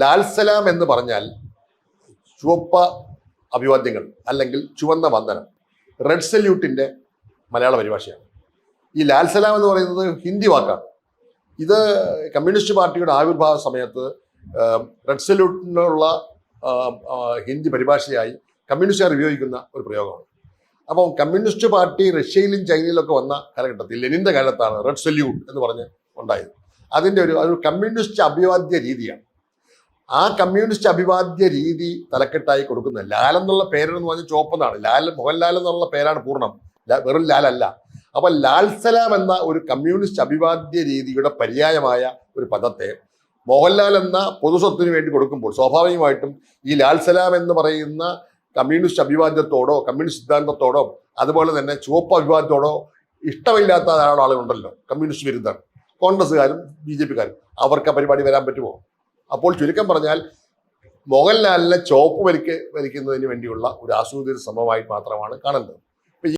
ലാൽ സലാം എന്ന് പറഞ്ഞാൽ ചുവപ്പ അഭിവാദ്യങ്ങൾ അല്ലെങ്കിൽ ചുവന്ന വന്ദനം. റെഡ് സല്യൂട്ടിന്റെ മലയാള പരിഭാഷയാണ്. ഈ ലാൽ സലാം എന്ന് പറയുന്നത് ഹിന്ദി വാക്കാണ്. ഇത് കമ്മ്യൂണിസ്റ്റ് പാർട്ടിയുടെ ആവിർഭാവ സമയത്ത് റെഡ് സല്യൂട്ടിനുള്ള ഹിന്ദി പരിഭാഷയായി കമ്മ്യൂണിസ്റ്റുകാർ ഉപയോഗിക്കുന്ന ഒരു പ്രയോഗമാണ്. അപ്പോൾ കമ്മ്യൂണിസ്റ്റ് പാർട്ടി റഷ്യയിലും ചൈനയിലൊക്കെ വന്ന കാലഘട്ടത്തിൽ ലെനിന്റെ കാലത്താണ് റെഡ് സല്യൂട്ട് എന്ന് പറഞ്ഞ് ഉണ്ടായത്. അതിന്റെ ഒരു ഒരു കമ്മ്യൂണിസ്റ്റ് അഭിവാദ്യ രീതിയാണ്. ആ കമ്മ്യൂണിസ്റ്റ് അഭിവാദ്യ രീതി തലക്കെട്ടായി കൊടുക്കുന്നത് ലാൽ എന്നുള്ള പേരെന്ന് പറഞ്ഞാൽ ചുവപ്പെന്നാണ്. ലാൽ മോഹൻലാൽ എന്നുള്ള പേരാണ് പൂർണം. വെറും ലാലല്ല അപ്പൊ ലാൽ സലാം എന്ന ഒരു കമ്മ്യൂണിസ്റ്റ് അഭിവാദ്യ രീതിയുടെ പര്യായമായ ഒരു പദത്തെ മോഹൻലാൽ എന്ന പൊതുസ്വത്തിന് വേണ്ടി കൊടുക്കുമ്പോൾ സ്വാഭാവികമായിട്ടും ഈ ലാൽ സലാം എന്ന് പറയുന്ന കമ്മ്യൂണിസ്റ്റ് അഭിവാദ്യത്തോടോ കമ്മ്യൂണിസ്റ്റ് സിദ്ധാന്തത്തോടോ അതുപോലെ തന്നെ ചുവപ്പ് അഭിവാദ്യത്തോടോ ഇഷ്ടമില്ലാത്ത ധാരാളം ആളുകളുണ്ടല്ലോ കമ്മ്യൂണിസ്റ്റ് വിരുദ്ധർ. കോൺഗ്രസ്സുകാരും ബി ജെ പിക്കാരും. അവർക്ക് ആ പരിപാടി വരാൻ പറ്റുമോ? അപ്പോൾ ചുരുക്കം പറഞ്ഞാൽ മോഹൻലാലിനെ ചോപ്പ് വലിക്ക് വലിക്കുന്നതിന് വേണ്ടിയുള്ള ഒരു ആസൂത്രിത ശ്രമമായി മാത്രമാണ് കാണേണ്ടത്